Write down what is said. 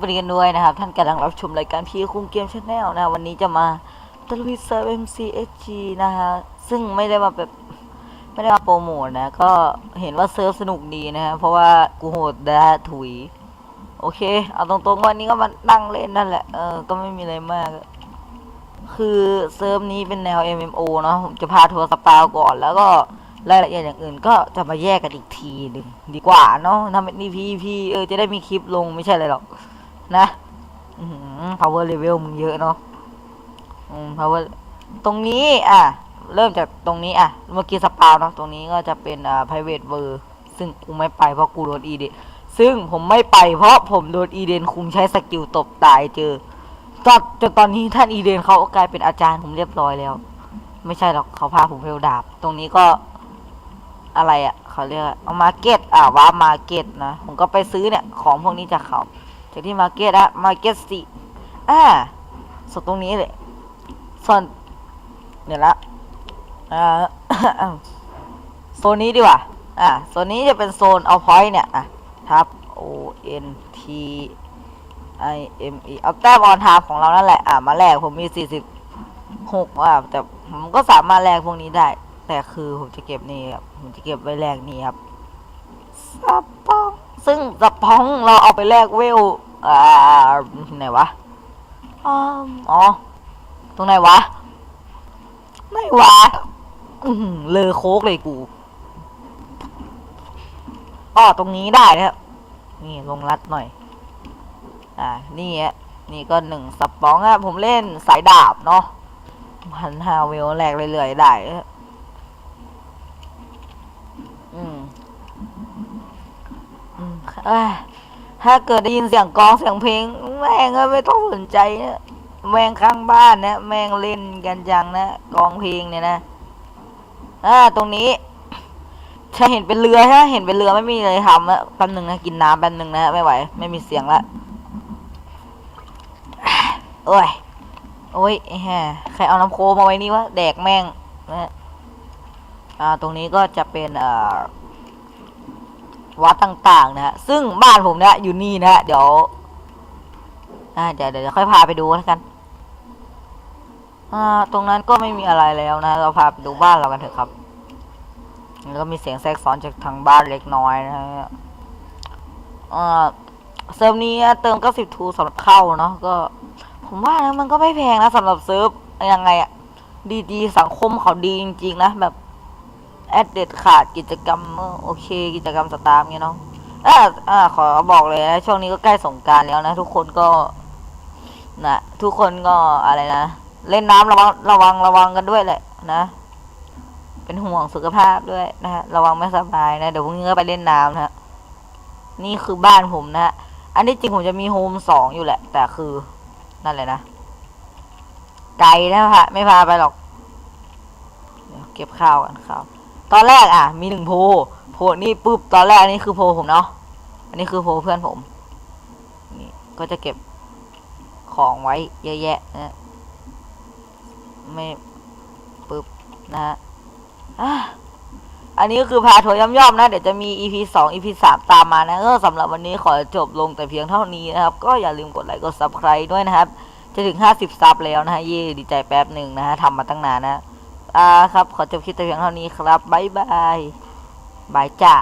วัสดีกันด้วยนะครับ ท่านกำลังรับชมรายการพีคุงเกมชาแนลนะวันนี้จะมาตลุยเซิร์ฟ MCSG นะฮะซึ่งไม่ได้มาแบบไม่ได้มาโปรโมทนะ ก็เห็นว่าเซิร์ฟสนุกดีนะฮะเพราะว่ากูโหดดาถุย โอเค เอาตรงๆวันนี้ก็มานั่งเล่นนั่นแหละเออก็ไม่มีอะไรมาก คือเซิร์ฟนี้เป็นแนว MMO เนาะผมจะพาทัวร์สปาวก่อนแล้วก็รายละเอียดอย่างอื่นก็จะมาแยกกันอีกทีหนึ่งดีกว่าเนาะทำเป็น EP EP เออจะได้มีคลิปลงไม่ใช่อะไรหรอก นะอื้อหือ power level มึงเยอะเนาะอืม power ตรงนี้อะ เริ่มจากตรงนี้อะ เมื่อกี้สปาวเนาะ ตรงนี้ก็จะเป็นอ่า private w o r ซึ่งกูไม่ไปเพราะกูโดนอีเดนซึ่งผมไม่ไปเพราะผมโดนอีเดนคุมใช้สกิลตบตายเจอจนจนตอนนี้ท่านอีเดนเขากลายเป็นอาจารย์ผมเรียบร้อยแล้ว ไม่ใช่หรอกเขาพาผมเพลดาบ ตรงนี้ก็อะไรอะ่ะเขาเรียกเอามาเก็ตอ่าว่ามาเก็ตนะ ผมก็ไปซื้อเนี่ย ของพวกนี้จากเขา จากที่มาเก็ตอะมาเก็ตสิอ่าส่วนตรงนี้เลยส่วนเนี่ยละอ่าโซนนี้ดีกว่าอ่าโซนนี้จะเป็นโซนเอาพอยต์เนี่ยอะทับ O N T I M E เอาแต้มออนทาบของเรานั่นแหละอ่ามาแลกผมมีสี่สิบหกอะแต่ผมก็สามารถแลกพวกนี้ได้ แต่คือผมจะเก็บนี่ครับผมจะเก็บไว้แลกนี่ครับสปอง ซึ่งสปองเราเอาไปแลกเวลอ่าไหนวะอมอ๋อ ตรงไหนวะไหนวะอือหือเลอโคกเลยกูอ้อตรงนี้ได้นะครับ นี่ลงรัดหน่อย อ่า นี่ฮะ นี่ก็หนึ่งสปองอะผมเล่นสายดาบเนาะพันห้าเวลแรกเรื่อยๆได้ฮะอืม อืม เอ้ยถ้าเกิดได้ยินเสียงกลองเสียงเพลง แม่งก็ไม่ต้องสนใจนะแม่งข้างบ้านนะแม่งเล่นกันจังนะกลองเพลงเนี่ยนะอ่าตรงนี้ถ้าเห็นเป็นเรือถ้าเห็นเป็นเรือไม่มีอะไรทำแล้วแป๊บหนึ่งนะกินน้ำแป๊บหนึ่งนะไม่ไหว ไม่มีเสียงละโอ้ยโอ้ยแฮใครเอาน้ำโคมาไว้นี่วะแดกแม่งนะอ่าตรงนี้ก็จะเป็นเอ่อ วัดต่างๆนะฮะซึ่งบ้านผมเนี่ยอยู่นี่นะฮะเดี๋ยวเดี๋ยวเดี๋ยวค่อยพาไปดูแล้วกันตรงนั้นก็ไม่มีอะไรแล้วนะ เราพาไปดูบ้านเรากันเถอะครับ แล้วก็มีเสียงแทรกซ้อนจากทางบ้านเล็กน้อยนะฮะเซิร์ฟนี้เติมก็สิบทูสำหรับเข้าเนาะก็ ผมว่านะมันก็ไม่แพงนะสำหรับเซิร์ฟยังไงอะดีๆสังคมเขาดีจริงๆนะแบบ แอดเด็ดขาดกิจกรรมโอเค กิจกรรมสตาร์มเงี้ยเนาะอ่าอ่าขอบอกเลยนะช่วงนี้ก็ใกล้สงการแล้วนะ ทุกคนก็นะทุกคนก็อะไรนะ เล่นน้ำระวังระวังระวังกันด้วยแหละนะ เป็นห่วงสุขภาพด้วยนะฮะระวังไม่สบายนะ เดี๋ยวพรุ่งนี้ก็ไปเล่นน้ำนะฮะนี่คือบ้านผมนะฮะอันนี้จริงผมจะมีโฮมสองอยู่แหละ แต่คือนั่นแหละนะไกลนะพะไม่พาไปหรอกเดี๋ยวเก็บข้าวกันข้าว ตอนแรกอะ มีหนึ่งโพลโพลนี่ปุ๊บตอนแรกอันนี้คือโพลผมเนาะอันนี้คือโพลเพื่อนผมนี่ก็จะเก็บของไว้เยอะแยะนะไม่ปุ๊บนะฮะอะอันนี้ก็คือพาทัวร์ย่อมๆนะ เดี๋ยวจะมี EP สอง EP สามตามมานะก็สำหรับวันนี้ขอจบลงแต่เพียงเท่านี้นะครับ ก็อย่าลืมกดไลค์กด Subscribe ด้วยนะครับ จะถึง 50 ซับแล้วนะฮะเย่ดีใจแป๊บหนึ่งนะฮะทำมาตั้งนานนะ อ่าครับ ขอจบคลิปแต่เพียงเท่านี้ครับ บ๊ายบาย บายจ้า